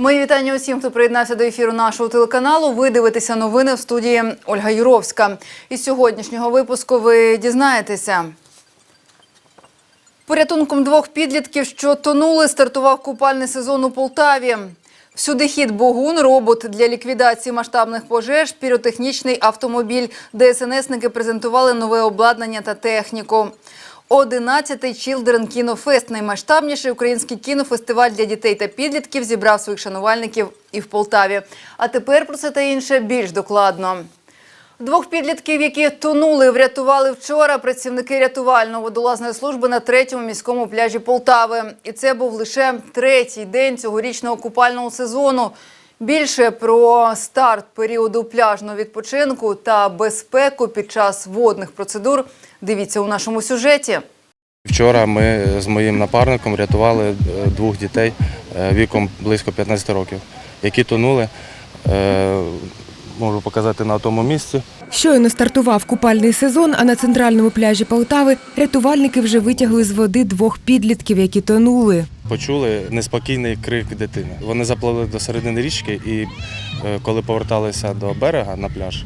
Мої вітання усім, хто приєднався до ефіру нашого телеканалу. Ви дивитеся новини в студії Ольга Юровська. Із сьогоднішнього випуску ви дізнаєтеся. Порятунком двох підлітків, що тонули, стартував купальний сезон у Полтаві. Всюди хід Богун, робот для ліквідації масштабних пожеж, піротехнічний автомобіль. ДСНСники презентували нове обладнання та техніку. 11-й Children Кінофест, наймасштабніший український кінофестиваль для дітей та підлітків, зібрав своїх шанувальників і в Полтаві. А тепер про це та інше більш докладно. Двох підлітків, які тонули, врятували вчора працівники рятувально-водолазної служби на третьому міському пляжі Полтави. І це був лише третій день цьогорічного купального сезону. Більше про старт періоду пляжного відпочинку та безпеку під час водних процедур дивіться у нашому сюжеті. Вчора ми з моїм напарником рятували е, двох дітей е, віком близько 15 років, які тонули. Е, Можу показати на тому місці. Щойно стартував купальний сезон, а на центральному пляжі Полтави рятувальники вже витягли з води двох підлітків, які тонули. Почули неспокійний крик дитини. Вони запливли до середини річки і е, коли поверталися до берега на пляж,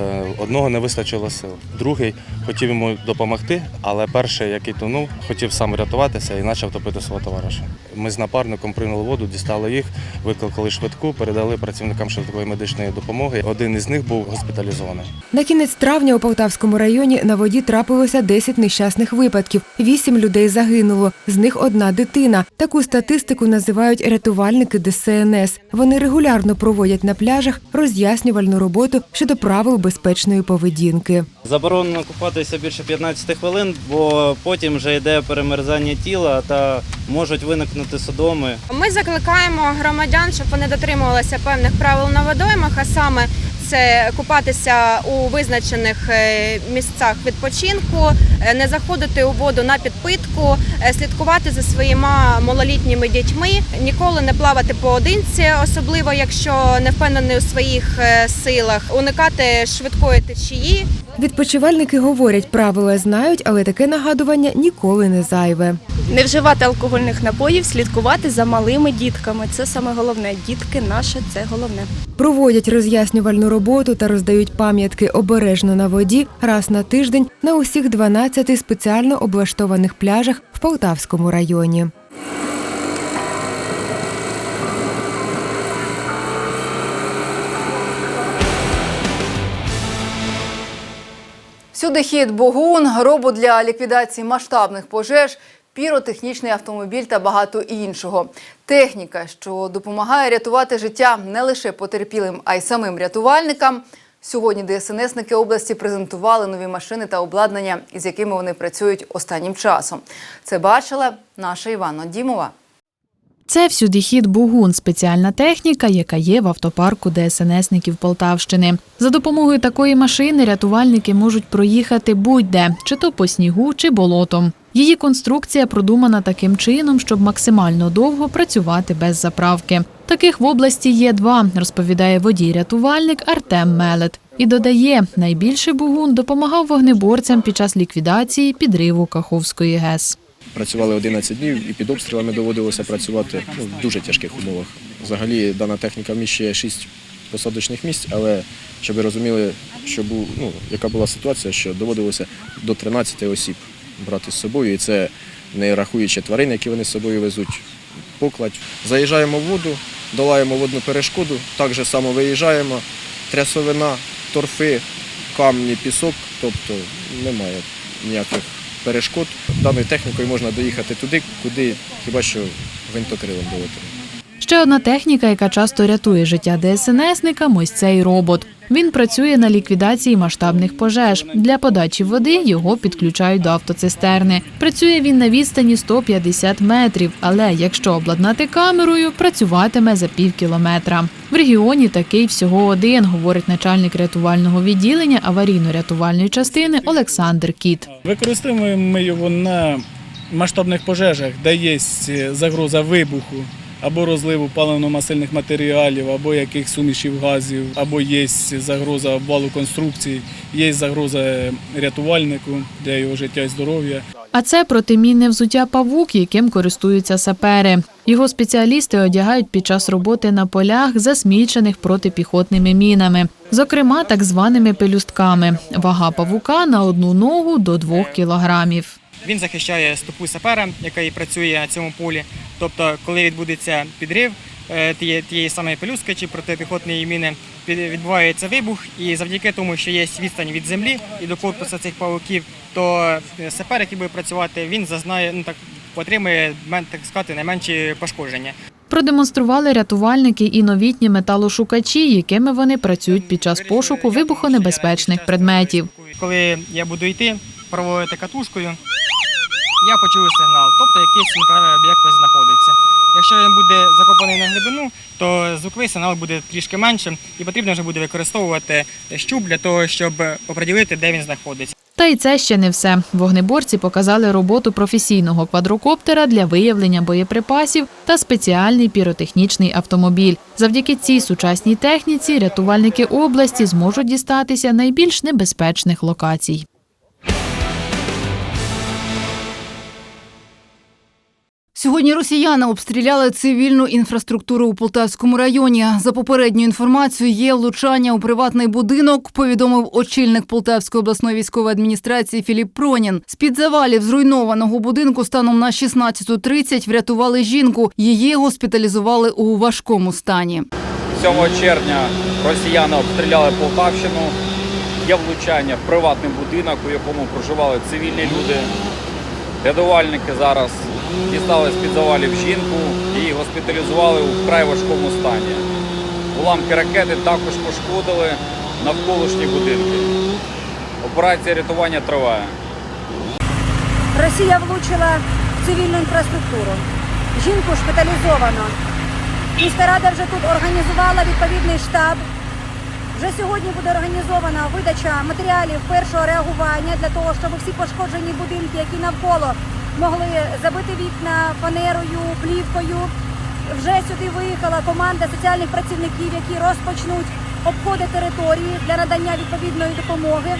е, одного не вистачило сил. Другий хотів йому допомогти, але перший, який тонув, хотів сам рятуватися і почав топити свого товариша. Ми з напарником прийняли воду, дістали їх, викликали швидку, передали працівникам швидкої медичної допомоги. Один із них був госпіталізований. На кінець травня у Полтавському районі на воді трапилося 10 нещасних випадків. Вісім людей загинуло, з них одна дитина. Таку статистику називають рятувальники ДСНС. Вони регулярно проводять на пляжах роз'яснювальну роботу щодо правил безпечної поведінки. Заборонено купатися більше 15 хвилин, бо потім вже йде перемерзання тіла та можуть виникнути судоми. Ми закликаємо громадян, щоб вони дотримувалися певних правил на водоймах, а саме це купатися у визначених е, місцях відпочинку, е, не заходити у воду на підпитку, е, слідкувати за своїми малолітніми дітьми, ніколи не плавати поодинці, особливо якщо не впевнений у своїх силах, уникати швидкої течії. Відпочивальники говорять, правила знають, але таке нагадування ніколи не зайве. Не вживати алкогольних напоїв, слідкувати за малими дітками. Це саме головне. Дітки наше це головне. Проводять роз'яснювальну роботу та роздають пам'ятки обережно на воді раз на тиждень на усіх 12 спеціально облаштованих пляжах в Полтавському районі. Всюди хід Богун, робот для ліквідації масштабних пожеж, піротехнічний автомобіль та багато іншого. Техніка, що допомагає рятувати життя не лише потерпілим, а й самим рятувальникам. Сьогодні ДСНСники області презентували нові машини та обладнання, із якими вони працюють останнім часом. Це бачила наша Іванна Дімова. Це всюдихід Бугун, спеціальна техніка, яка є в автопарку ДСНСників Полтавщини. За допомогою такої машини рятувальники можуть проїхати будь-де, чи то по снігу, чи болотом. Її конструкція продумана таким чином, щоб максимально довго працювати без заправки. Таких в області є два, розповідає водій-рятувальник Артем Мелет. І додає, найбільше Бугун допомагав вогнеборцям під час ліквідації підриву Каховської ГЕС. Працювали 11 днів і під обстрілами доводилося працювати ну, в дуже тяжких умовах. Взагалі дана техніка вміщує 6 посадочних місць, але щоб ви розуміли, що був, ну, яка була ситуація, що доводилося до 13 осіб брати з собою, і це не рахуючи тварин, які вони з собою везуть, покладь. Заїжджаємо в воду, долаємо водну перешкоду, так же само виїжджаємо, трясовина, торфи, камні, пісок, тобто немає ніяких перешкод. Даною технікою можна доїхати туди, куди хіба що гвинтокрилом долетимо. Ще одна техніка, яка часто рятує життя ДСНСника, ось цей робот. Він працює на ліквідації масштабних пожеж. Для подачі води його підключають до автоцистерни. Працює він на відстані 150 метрів, але якщо обладнати камерою, працюватиме за пів кілометра. В регіоні такий всього один, говорить начальник рятувального відділення аварійно-рятувальної частини Олександр Кіт. Використовуємо ми його на масштабних пожежах, де є загроза вибуху або розливу паливно-масильних матеріалів, або яких сумішів газів, або є загроза обвалу конструкцій, є загроза рятувальнику для його життя і здоров'я. А це протимінне взуття павук, яким користуються сапери. Його спеціалісти одягають під час роботи на полях, засмічених протипіхотними мінами, зокрема так званими пелюстками. Вага павука на одну ногу до 2 кілограмів. Він захищає стопу сапера, який працює на цьому полі. Тобто, коли відбудеться підрив е, тієї, тієї самої пелюски чи протипіхотної міни, відбувається вибух, і завдяки тому, що є відстань від землі і до корпусу цих павуків, то е, сапер, який буде працювати, він зазнає, ну так отримує так сказати, найменші пошкодження. Продемонстрували рятувальники і новітні металошукачі, якими вони працюють під час пошуку вибухонебезпечних предметів. Коли я буду йти, проводити катушкою, я почую сигнал, тобто якийсь металевий об'єкт ось знаходиться. Якщо він буде закопаний на глибину, то звуковий сигнал буде трішки менше і потрібно вже буде використовувати щуп для того, щоб оприділити, де він знаходиться. Та й це ще не все. Вогнеборці показали роботу професійного квадрокоптера для виявлення боєприпасів та спеціальний піротехнічний автомобіль. Завдяки цій сучасній техніці рятувальники області зможуть дістатися найбільш небезпечних локацій. Сьогодні росіяни обстріляли цивільну інфраструктуру у Полтавському районі. За попередньою інформацією, є влучання у приватний будинок. Повідомив очільник Полтавської обласної військової адміністрації Філіп Пронін. З під завалів зруйнованого будинку станом на 16.30 врятували жінку. Її госпіталізували у важкому стані. 7 червня росіяни обстріляли Полтавщину. Є влучання в приватний будинок, у якому проживали цивільні люди. Рятувальники зараз дістали з-під завалів жінку і госпіталізували у вкрай важкому стані. Уламки ракети також пошкодили навколишні будинки. Операція рятування триває. Росія влучила в цивільну інфраструктуру. Жінку шпиталізовано. Міська рада вже тут організувала відповідний штаб. Вже сьогодні буде організована видача матеріалів першого реагування для того, щоб всі пошкоджені будинки, які навколо могли забити вікна фанерою, плівкою. Вже сюди виїхала команда соціальних працівників, які розпочнуть обходи території для надання відповідної допомоги.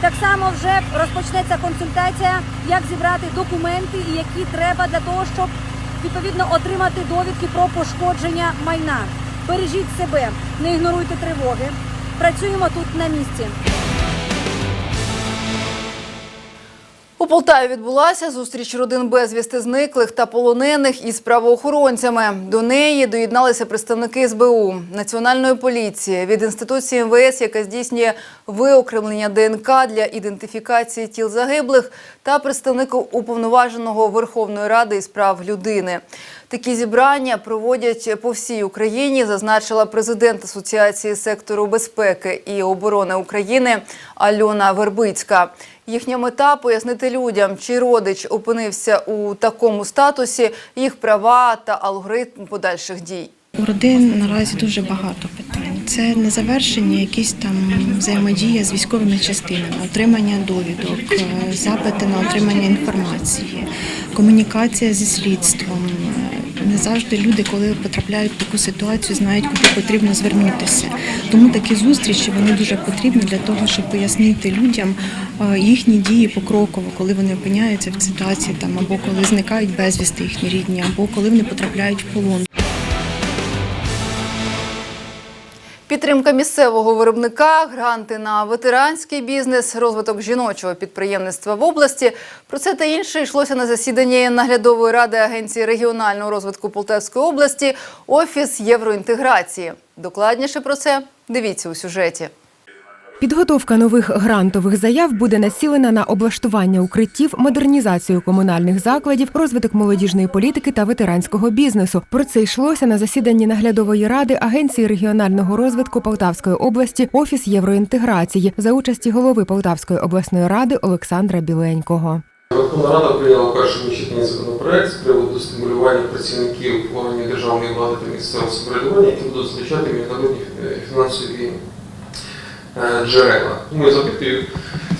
Так само вже розпочнеться консультація, як зібрати документи і які треба для того, щоб відповідно отримати довідки про пошкодження майна. Бережіть себе, не ігноруйте тривоги. Працюємо тут на місці. У Полтаві відбулася зустріч родин безвісти зниклих та полонених із правоохоронцями. До неї доєдналися представники СБУ, Національної поліції від інституції МВС, яка здійснює виокремлення ДНК для ідентифікації тіл загиблих, та представник уповноваженого Верховної Ради із прав людини. Такі зібрання проводять по всій Україні, зазначила президент Асоціації сектору безпеки і оборони України Альона Вербицька. Їхня мета пояснити людям, чий родич опинився у такому статусі, їх права та алгоритм подальших дій. У родин наразі дуже багато питань. Це незавершені якісь там взаємодія з військовими частинами, отримання довідок, е, запити на отримання інформації, комунікація зі слідством. Не завжди люди, коли потрапляють в таку ситуацію, знають, куди потрібно звернутися. Тому такі зустрічі вони дуже потрібні для того, щоб пояснити людям е, їхні дії покроково, коли вони опиняються в ситуації там або коли зникають безвісти їхні рідні, або коли вони потрапляють в полон. Підтримка місцевого виробника, гранти на ветеранський бізнес, розвиток жіночого підприємництва в області. Про це та інше йшлося на засіданні наглядової ради Агенції регіонального розвитку Полтавської області Офіс євроінтеграції. Докладніше про це дивіться у сюжеті. Підготовка нових грантових заяв буде націлена на облаштування укриттів, модернізацію комунальних закладів, розвиток молодіжної політики та ветеранського бізнесу. Про це йшлося на засіданні наглядової ради Агенції регіонального розвитку Полтавської області Офіс євроінтеграції за участі голови Полтавської обласної ради Олександра Біленького. Верховна Рада прийняла першому читанні законопроект з приводу стимулювання працівників органів державної влади та місцевого самоврядування, які будуть залучати міжнародні е, фінансові джерела. Тому я запитую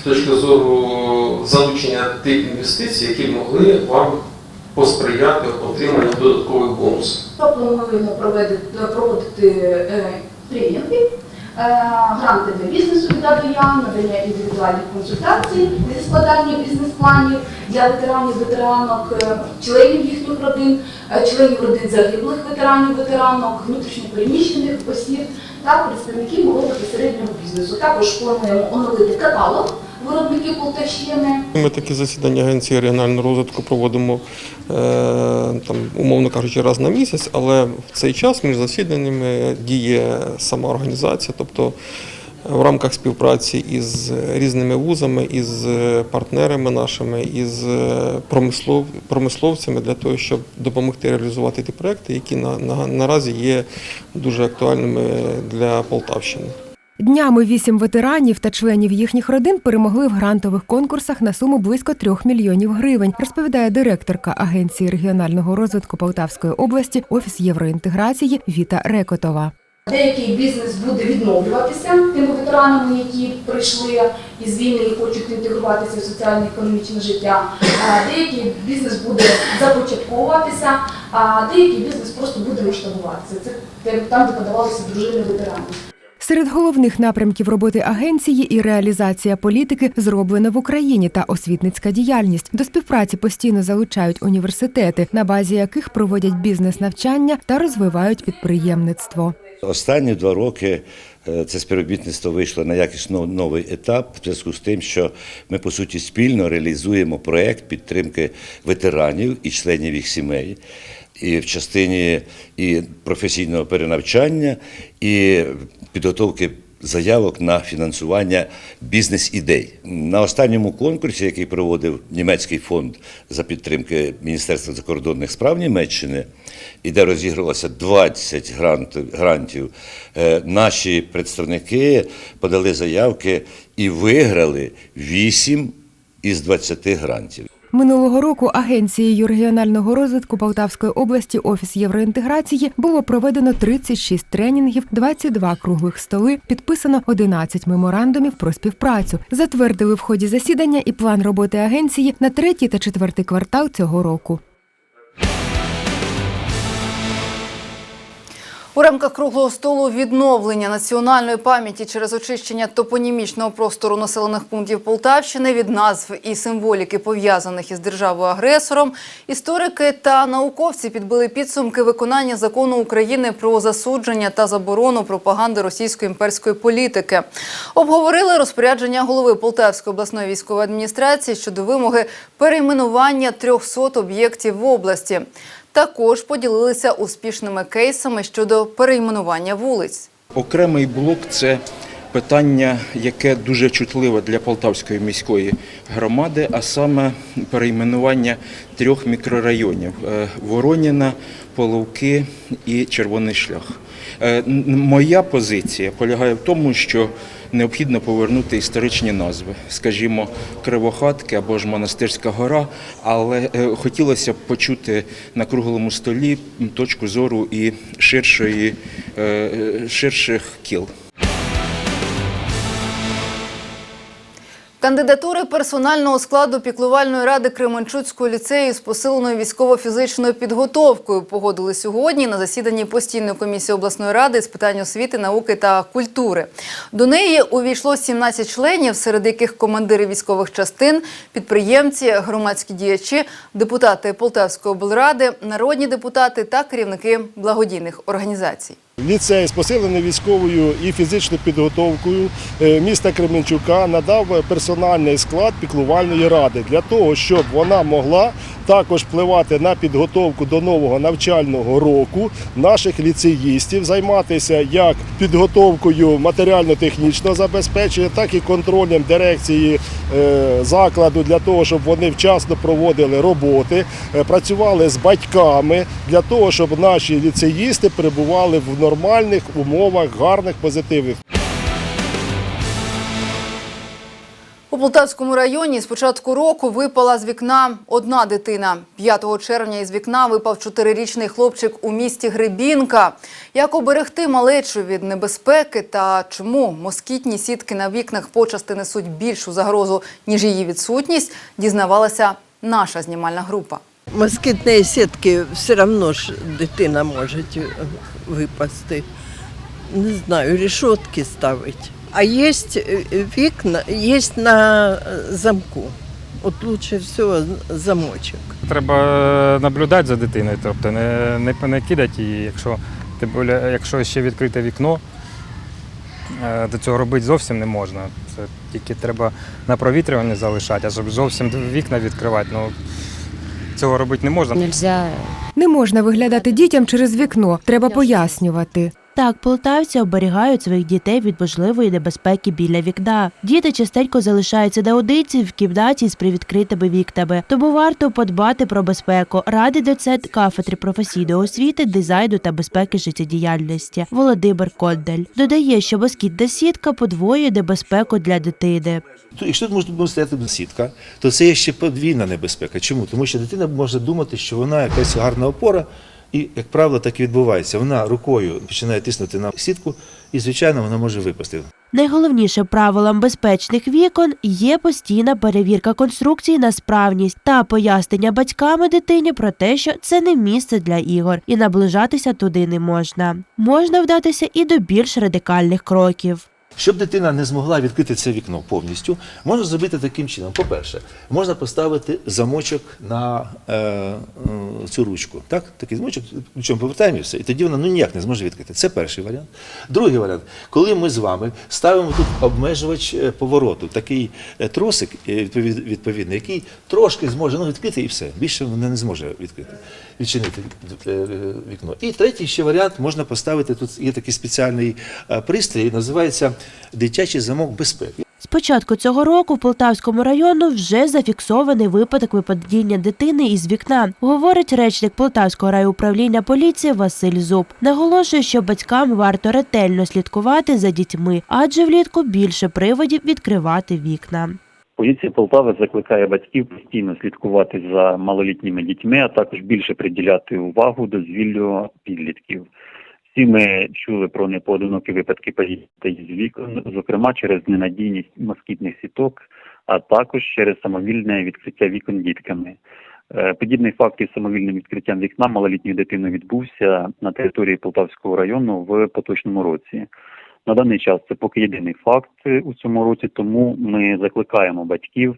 з точки зору залучення тих інвестицій, які могли вам посприяти отриманню додаткових бонусів. Плануємо проводити, проводити е, тренінги гранти для бізнесу від А Я, надання індивідуальних консультацій для складання бізнес-планів для ветеранів, ветеранок, е, членів їхніх родин, е, членів родин загиблих ветеранів, ветеранок, внутрішньопереміщених осіб та представників малого та середнього бізнесу. Також плануємо оновити каталог виробників Полтавщини. Ми такі засідання Агенції регіонального розвитку проводимо, е, там, умовно кажучи, раз на місяць, але в цей час між засіданнями діє сама організація, тобто в рамках співпраці із різними вузами, із партнерами нашими, із промислов, промисловцями для того, щоб допомогти реалізувати ті проекти, які на, на, наразі є дуже актуальними для Полтавщини. Днями вісім ветеранів та членів їхніх родин перемогли в грантових конкурсах на суму близько трьох мільйонів гривень, розповідає директорка Агенції регіонального розвитку Полтавської області Офіс євроінтеграції Віта Рекотова. Деякий бізнес буде відновлюватися тими ветеранами, які прийшли із війни і хочуть інтегруватися в соціально-економічне життя. Деякий бізнес буде започатковуватися, а деякий бізнес просто буде масштабуватися. Це там, де подавалися дружини ветеранів. Серед головних напрямків роботи агенції і реалізація політики зроблена в Україні та освітницька діяльність. До співпраці постійно залучають університети, на базі яких проводять бізнес-навчання та розвивають підприємництво. Останні два роки е, це співробітництво вийшло на якісно новий етап в зв'язку з тим, що ми по суті спільно реалізуємо проект підтримки ветеранів і членів їх сімей. І в частині і професійного перенавчання, і підготовки заявок на фінансування бізнес-ідей. На останньому конкурсі, який проводив німецький фонд за підтримки Міністерства закордонних справ Німеччини, і де розігрувалося 20 грантів, е, наші представники подали заявки і виграли 8 із 20 грантів. Минулого року агенцією регіонального розвитку Полтавської області Офіс євроінтеграції було проведено 36 тренінгів, 22 круглих столи, підписано 11 меморандумів про співпрацю. Затвердили в ході засідання і план роботи агенції на третій та четвертий квартал цього року. У рамках круглого столу відновлення національної пам'яті через очищення топонімічного простору населених пунктів Полтавщини від назв і символіки пов'язаних із державою-агресором, історики та науковці підбили підсумки виконання закону України про засудження та заборону пропаганди російської імперської політики. Обговорили розпорядження голови Полтавської обласної військової адміністрації щодо вимоги перейменування 300 об'єктів в області. Також поділилися успішними кейсами щодо перейменування вулиць. Окремий блок це питання, яке дуже чутливе для Полтавської міської громади, а саме перейменування трьох мікрорайонів е, Вороніна, Половки і Червоний шлях. Е, Моя позиція полягає в тому, що необхідно повернути історичні назви, скажімо, Кривохатки або ж Монастирська гора, але е, хотілося б почути на круглому столі точку зору і ширшої, е, ширших кіл. Кандидатури персонального складу піклувальної ради Кременчуцького ліцею з посиленою військово-фізичною підготовкою погодили сьогодні на засіданні постійної комісії обласної ради з питань освіти, науки та культури. До неї увійшло 17 членів, серед яких командири військових частин, підприємці, громадські діячі, депутати Полтавської облради, народні депутати та керівники благодійних організацій. Ліцей з посиленою військовою і фізичною підготовкою е, міста Кременчука надав персональний склад піклувальної ради для того, щоб вона могла також впливати на підготовку до нового навчального року наших ліцеїстів, займатися як підготовкою матеріально-технічного забезпечення, так і контролем дирекції е, закладу для того, щоб вони вчасно проводили роботи, е, працювали з батьками для того, щоб наші ліцеїсти перебували в нормальних умовах, гарних, позитивних. У Полтавському районі з початку року випала з вікна одна дитина. 5 червня із вікна випав чотирирічний хлопчик у місті Гребінка. Як оберегти малечу від небезпеки та чому москітні сітки на вікнах почасти несуть більшу загрозу, ніж її відсутність, дізнавалася наша знімальна група. Москітні сітки все одно ж дитина може випасти. не знаю, решетки ставить. А есть э, вікна, есть на э, замку. От лучше всього замочок. Треба е, наблюдати за дитиною, тобто не, не, не кидати її, якщо, тим більше, якщо ще відкрите вікно, е, до цього робити зовсім не можна. Це тільки треба на провітрювання залишати, а щоб зовсім вікна відкривати, ну цього робити не можна. Нельзя. Не можна виглядати дітям через вікно, треба пояснювати. Так, полтавці оберігають своїх дітей від можливої небезпеки біля вікна. Діти частенько залишаються наодинці в кімнаті з привідкритими вікнами, тому варто подбати про безпеку. Радить доцент кафедри професійної освіти, дизайну та безпеки життєдіяльності Володимир Кондель. Додає, що москітна сітка подвоює небезпеку для дитини. Якщо тут може стояти сітка, то це є ще подвійна небезпека. Чому? Тому що дитина може думати, що вона якась гарна опора, і, як правило, так і відбувається. Вона рукою починає тиснути на сітку, і, звичайно, вона може випасти. Найголовніше правилом безпечних вікон є постійна перевірка конструкції на справність та пояснення батьками дитині про те, що це не місце для ігор, і наближатися туди не можна. Можна вдатися і до більш радикальних кроків. Щоб дитина не змогла відкрити це вікно повністю, можна зробити таким чином. По-перше, можна поставити замочок на е, е, цю ручку. Так? Такий замочок, ключом повертаємо і все, і тоді вона ну, ніяк не зможе відкрити. Це перший варіант. Другий варіант, коли ми з вами ставимо тут обмежувач е, повороту, такий е, тросик е, відповідний, який трошки зможе ну, відкрити і все. Більше вона не зможе відкрити, відчинити е, е, вікно. І третій ще варіант можна поставити. Тут є такий спеціальний е, пристрій, називається дитячий замок безпеки. З початку цього року в Полтавському району вже зафіксований випадок випадіння дитини із вікна, говорить речник Полтавського райуправління поліції Василь Зуб. Наголошує, що батькам варто ретельно слідкувати за дітьми, адже влітку більше приводів відкривати вікна. Поліція Полтави закликає батьків постійно слідкувати за малолітніми дітьми, а також більше приділяти увагу дозвіллю підлітків. Всі ми чули про непоодинокі випадки падіння з вікон, зокрема через ненадійність москітних сіток, а також через самовільне відкриття вікон дітками. Е, Подібний факт із самовільним відкриттям вікна малолітньої дитини відбувся на території Полтавського району в поточному році. На даний час це поки єдиний факт е, у цьому році, тому ми закликаємо батьків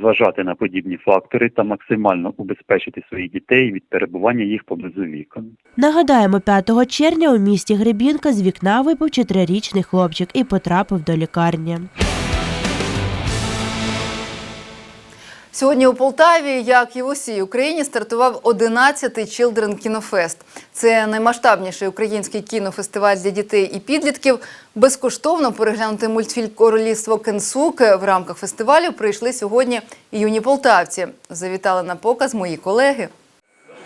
зважати на подібні фактори та максимально убезпечити своїх дітей від перебування їх поблизу вікон. Нагадаємо, 5 червня у місті Гребінка з вікна випав чотирирічний хлопчик і потрапив до лікарні. Сьогодні у Полтаві, як і в усій Україні, стартував 11-й Children Кінофест. Це наймасштабніший український кінофестиваль для дітей і підлітків. Безкоштовно переглянути мультфільм Королівство Кенсуке в рамках фестивалю прийшли сьогодні юні полтавці. Завітали на показ мої колеги.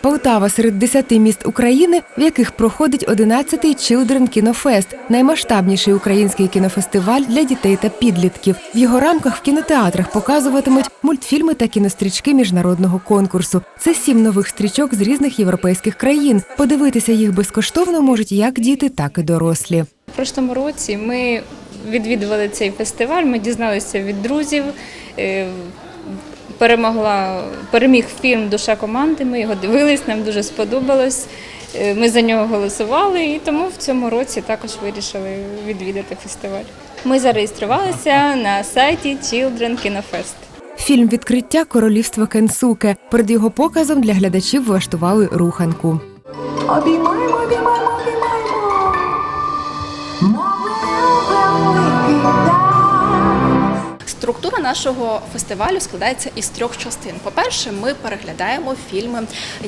Полтава серед 10 міст України, в яких проходить 11-й Children Кінофест, наймасштабніший український кінофестиваль для дітей та підлітків. В його рамках в кінотеатрах показуватимуть мультфільми та кінострічки міжнародного конкурсу. Це сім нових стрічок з різних європейських країн. Подивитися їх безкоштовно можуть як діти, так і дорослі. У прошлому році ми відвідували цей фестиваль, ми дізналися від друзів. Перемогла, переміг фільм Душа команди. Ми його дивились, нам дуже сподобалось. Е, Ми за нього голосували, і тому в цьому році також вирішили відвідати фестиваль. Ми зареєструвалися на сайті Children Kinofest. Фільм відкриття Королівство Кенсуке. Перед його показом для глядачів влаштували руханку. Обіймаємо, обіймаємо, обіймаємо. Структура нашого фестивалю складається із трьох частин. По-перше, ми переглядаємо фільми,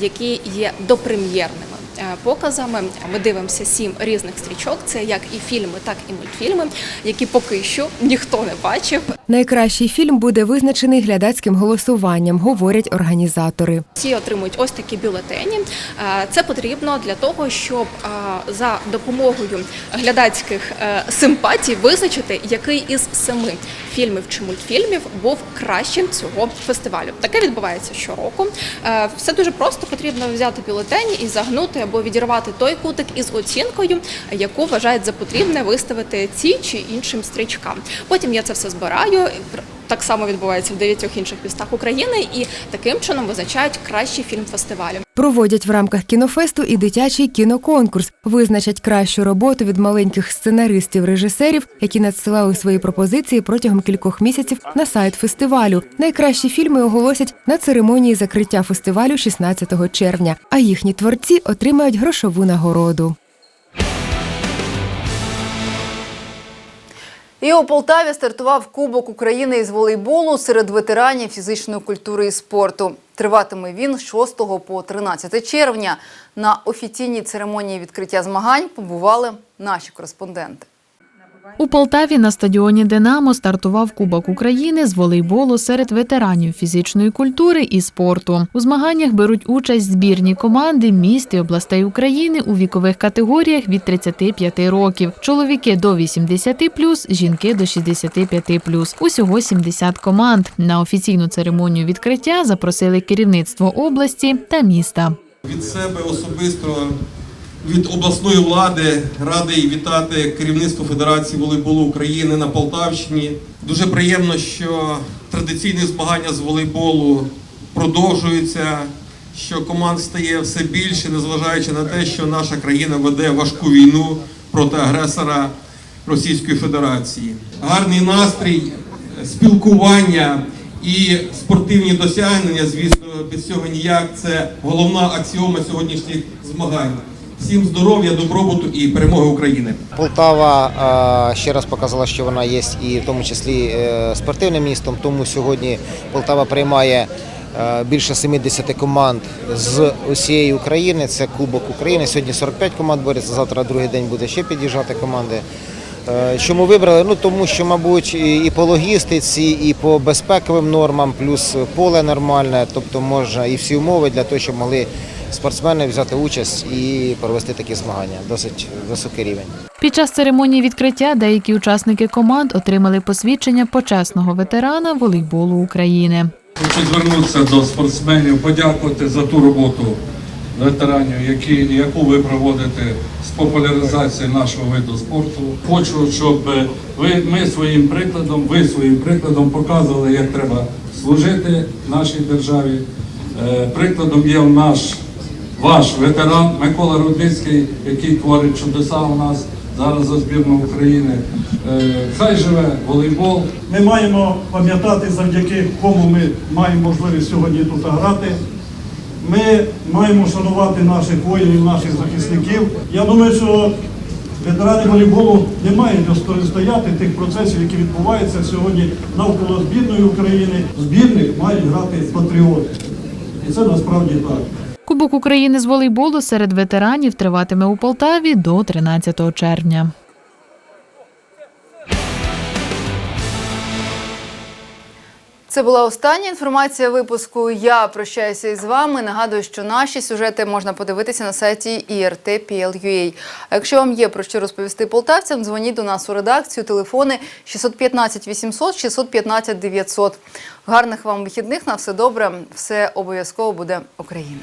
які є допрем'єрними е, показами. Ми дивимося сім різних стрічок. Це як і фільми, так і мультфільми, які поки що ніхто не бачив. Найкращий фільм буде визначений глядацьким голосуванням, говорять організатори. Всі отримують ось такі бюлетені. Е, Це потрібно для того, щоб е, за допомогою глядацьких симпатій визначити, який із семи фільмів чи мультфільмів був кращим цього фестивалю. Таке відбувається щороку. Е, Все дуже просто потрібно взяти бюлетень і загнути або відірвати той кутик із оцінкою, яку вважають за потрібне виставити ці чи іншим стрічкам. Потім я це все збираю. Так само відбувається в дев'ятьох інших містах України, і таким чином визначають кращий фільм фестивалю. Проводять в рамках кінофесту і дитячий кіноконкурс. Визначать кращу роботу від маленьких сценаристів, режисерів, які надсилали свої пропозиції протягом кількох місяців на сайт фестивалю. Найкращі фільми оголосять на церемонії закриття фестивалю 16 червня. А їхні творці отримають грошову нагороду. І у Полтаві стартував Кубок України із волейболу серед ветеранів фізичної культури і спорту. Триватиме він з 6 по 13 червня. На офіційній церемонії відкриття змагань побували наші кореспонденти. У Полтаві на стадіоні Динамо стартував Кубок України з волейболу серед ветеранів фізичної культури і спорту. У змаганнях беруть участь збірні команди міст і областей України у вікових категоріях від 35 років. Чоловіки до 80+, жінки до 65+. Усього 70 команд. На офіційну церемонію відкриття запросили керівництво області та міста. Від себе особисто від обласної влади радий вітати керівництво Федерації волейболу України на Полтавщині. Дуже приємно, що традиційні змагання з волейболу продовжуються, що команд стає все більше, незважаючи на те, що наша країна веде важку війну проти агресора Російської Федерації. Гарний настрій, спілкування і спортивні досягнення, звісно, без цього ніяк. Це головна аксіома сьогоднішніх змагань. Всім здоров'я, добробуту і перемоги України. Полтава ще раз показала, що вона є і в тому числі е, спортивним містом. Тому сьогодні Полтава приймає е, більше 70 команд з усієї України. Це Кубок України. Сьогодні 45 команд борються. Завтра другий день буде ще під'їжджати команди. Е, Чому вибрали? Ну тому що, мабуть, і по логістиці, і по безпековим нормам, плюс поле нормальне, тобто можна і всі умови для того, щоб могли спортсмени взяти участь і провести такі змагання. Досить високий рівень. Під час церемонії відкриття деякі учасники команд отримали посвідчення почесного ветерана волейболу України. Хочу звернутися до спортсменів, подякувати за ту роботу ветеранів, які, яку ви проводите з популяризації нашого виду спорту. Хочу, щоб ви, ми своїм прикладом, ви своїм прикладом показували, як треба служити нашій державі. Е, Прикладом є наш ваш ветеран Микола Рудницький, який творить чудеса у нас зараз за збірну України. Е, Хай живе волейбол. Ми маємо пам'ятати, завдяки кому ми маємо можливість сьогодні тут грати. Ми маємо шанувати наших воїнів, наших захисників. Я думаю, що ветерани волейболу не мають стояти тих процесів, які відбуваються сьогодні навколо збірної України. Збірних мають грати патріоти. І це насправді так. Кубок України з волейболу серед ветеранів триватиме у Полтаві до 13 червня. Це була остання інформація випуску. Я прощаюся із вами. Нагадую, що наші сюжети можна подивитися на сайті IRT.PL.UA. А якщо вам є про що розповісти полтавцям, дзвоніть до нас у редакцію. Телефони 615 800 615 900. Гарних вам вихідних. На все добре. Все обов'язково буде Україна.